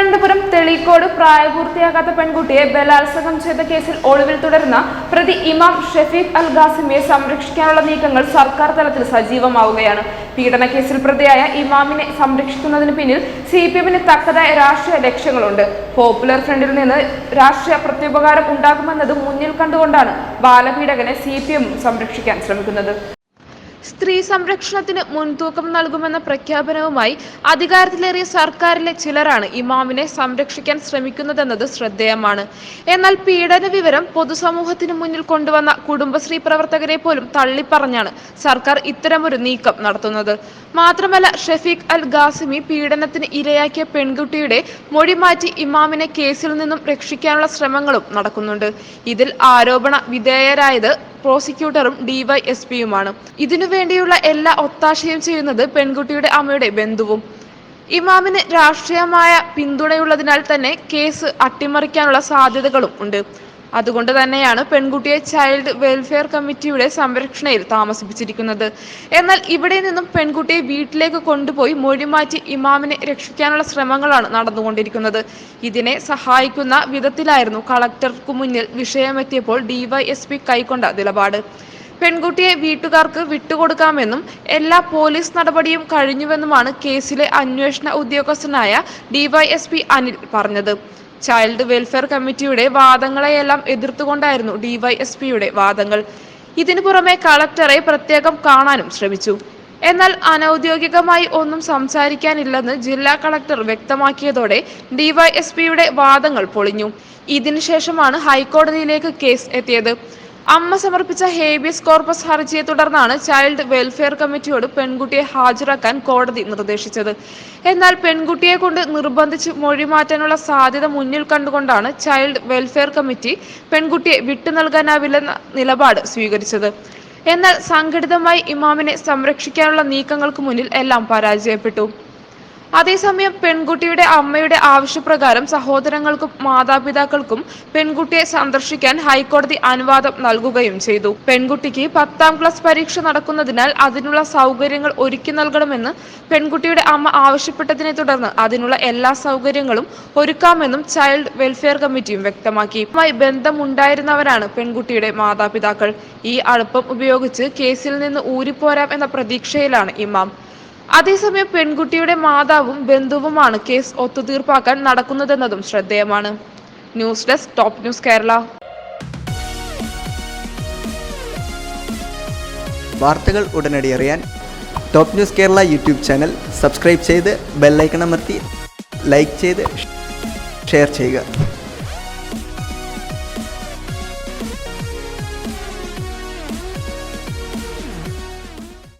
തിരുവനന്തപുരം തെളിക്കോട് പ്രായപൂർത്തിയാകാത്ത പെൺകുട്ടിയെ ബലാത്സംഗം ചെയ്ത കേസിൽ ഒളിവിൽ തുടരുന്ന പ്രതി ഇമാം ഷെഫീഖ് അൽ ഖാസിമിയെ സംരക്ഷിക്കാനുള്ള നീക്കങ്ങൾ സർക്കാർ തലത്തിൽ സജീവമാവുകയാണ്. പീഡന കേസിൽ പ്രതിയായ ഇമാമിനെ സംരക്ഷിക്കുന്നതിന് പിന്നിൽ സി പി എമ്മിന് തക്കതായ രാഷ്ട്രീയ ലക്ഷ്യങ്ങളുണ്ട്. പോപ്പുലർ ഫ്രണ്ടിൽ നിന്ന് രാഷ്ട്രീയ പ്രത്യുപകാരം ഉണ്ടാകുമെന്നത് മുന്നിൽ കണ്ടുകൊണ്ടാണ് ബാലപീഡകനെ സി പി എം സംരക്ഷിക്കാൻ ശ്രമിക്കുന്നത്. സ്ത്രീ സംരക്ഷണത്തിന് മുൻതൂക്കം നൽകുമെന്ന പ്രഖ്യാപനവുമായി അധികാരത്തിലേറിയ സർക്കാരിലെ ചിലരാണ് ഇമാമിനെ സംരക്ഷിക്കാൻ ശ്രമിക്കുന്നതെന്നത് ശ്രദ്ധേയമാണ്. എന്നാൽ പീഡന വിവരം പൊതുസമൂഹത്തിന് മുന്നിൽ കൊണ്ടുവന്ന കുടുംബശ്രീ പ്രവർത്തകരെ പോലും തള്ളിപ്പറഞ്ഞാണ് സർക്കാർ ഇത്തരമൊരു നീക്കം നടത്തുന്നത്. മാത്രമല്ല ഷെഫീഖ് അൽ ഖാസിമി പീഡനത്തിന് ഇരയാക്കിയ പെൺകുട്ടിയുടെ മൊഴി മാറ്റി ഇമാമിനെ കേസിൽ നിന്നും രക്ഷിക്കാനുള്ള ശ്രമങ്ങളും നടക്കുന്നുണ്ട്. ഇതിൽ ആരോപണ വിധേയരായത് പ്രോസിക്യൂട്ടറും ഡിവൈഎസ്പിയുമാണ് ഇതിനു വേണ്ടിയുള്ള എല്ലാ ഒത്താശയും ചെയ്യുന്നത് പെൺകുട്ടിയുടെ അമ്മയുടെ ബന്ധുവും. ഇമാമിന് രാഷ്ട്രീയമായ പിന്തുണയുള്ളതിനാൽ തന്നെ കേസ് അട്ടിമറിക്കാനുള്ള സാധ്യതകളും ഉണ്ട്. അതുകൊണ്ട് തന്നെയാണ് പെൺകുട്ടിയെ ചൈൽഡ് വെൽഫെയർ കമ്മിറ്റിയുടെ സംരക്ഷണയിൽ താമസിപ്പിച്ചിരിക്കുന്നത്. എന്നാൽ ഇവിടെ നിന്നും പെൺകുട്ടിയെ വീട്ടിലേക്ക് കൊണ്ടുപോയി മൊഴിമാറ്റി ഇമാമിനെ രക്ഷിക്കാനുള്ള ശ്രമങ്ങളാണ് നടന്നുകൊണ്ടിരിക്കുന്നത്. ഇതിനെ സഹായിക്കുന്ന വിധത്തിലായിരുന്നു കളക്ടർക്കു മുന്നിൽ വിഷയമെത്തിയപ്പോൾ ഡിവൈഎസ്പി കൈക്കൊണ്ട നിലപാട്. പെൺകുട്ടിയെ വീട്ടുകാർക്ക് വിട്ടുകൊടുക്കാമെന്നും എല്ലാ പോലീസ് നടപടിയും കഴിഞ്ഞുവെന്നുമാണ് കേസിലെ അന്വേഷണ ഉദ്യോഗസ്ഥനായ ഡിവൈഎസ്പി അനിൽ പറഞ്ഞത്. ചൈൽഡ് വെൽഫെയർ കമ്മിറ്റിയുടെ വാദങ്ങളെയെല്ലാം എതിർത്തുകൊണ്ടായിരുന്നു ഡിവൈഎസ്പിയുടെ വാദങ്ങൾ. ഇതിനു പുറമെ കളക്ടറെ പ്രത്യേകം കാണാനും ശ്രമിച്ചു. എന്നാൽ അനൌദ്യോഗികമായി ഒന്നും സംസാരിക്കാനില്ലെന്ന് ജില്ലാ കളക്ടർ വ്യക്തമാക്കിയതോടെ ഡിവൈഎസ്പിയുടെ വാദങ്ങൾ പൊളിഞ്ഞു. ഇതിനുശേഷമാണ് ഹൈക്കോടതിയിലേക്ക് കേസ് എത്തിയത്. അമ്മ സമർപ്പിച്ച ഹേബിയസ് കോർപ്പസ് ഹർജിയെ തുടർന്നാണ് ചൈൽഡ് വെൽഫെയർ കമ്മിറ്റിയോട് പെൺകുട്ടിയെ ഹാജരാക്കാൻ കോടതി നിർദ്ദേശിച്ചത്. എന്നാൽ പെൺകുട്ടിയെ കൊണ്ട് നിർബന്ധിച്ച് മൊഴി മാറ്റാനുള്ള സാധ്യത മുന്നിൽ കണ്ടുകൊണ്ടാണ് ചൈൽഡ് വെൽഫെയർ കമ്മിറ്റി പെൺകുട്ടിയെ വിട്ടു നൽകാനാവില്ലെന്ന നിലപാട് സ്വീകരിച്ചത്. എന്നാൽ സംഘടിതമായി ഇമാമിനെ സംരക്ഷിക്കാനുള്ള നീക്കങ്ങൾക്ക് മുന്നിൽ എല്ലാം പരാജയപ്പെട്ടു. അതേസമയം പെൺകുട്ടിയുടെ അമ്മയുടെ ആവശ്യപ്രകാരം സഹോദരങ്ങൾക്കും മാതാപിതാക്കൾക്കും പെൺകുട്ടിയെ സന്ദർശിക്കാൻ ഹൈക്കോടതി അനുവാദം നൽകുകയും ചെയ്തു. പെൺകുട്ടിക്ക് പത്താം ക്ലാസ് പരീക്ഷ നടക്കുന്നതിനാൽ അതിനുള്ള സൗകര്യങ്ങൾ ഒരുക്കി നൽകണമെന്ന് പെൺകുട്ടിയുടെ അമ്മ ആവശ്യപ്പെട്ടതിനെ തുടർന്ന് അതിനുള്ള എല്ലാ സൗകര്യങ്ങളും ഒരുക്കാമെന്നും ചൈൽഡ് വെൽഫെയർ കമ്മിറ്റിയും വ്യക്തമാക്കി. ബന്ധമുണ്ടായിരുന്നവരാണ് പെൺകുട്ടിയുടെ മാതാപിതാക്കൾ. ഈ അടുപ്പം ഉപയോഗിച്ച് കേസിൽ നിന്ന് ഊരിപ്പോരാം എന്ന പ്രതീക്ഷയിലാണ് ഇമാം. അതേസമയം പെൺകുട്ടിയുടെ മാതാവും ബന്ധുവുമാണ് കേസ് ഒത്തുതീർപ്പാക്കാൻ നടക്കുന്നതെന്നതും ശ്രദ്ധേയമാണ്. News desk top news Kerala. വാർത്തകൾ ഉടനടി അറിയാൻ top news Kerala YouTube channel subscribe ചെയ്ത് ബെല്ലൈക്കൺ അമർത്തി ലൈക്ക് ചെയ്ത് ഷെയർ ചെയ്യുക.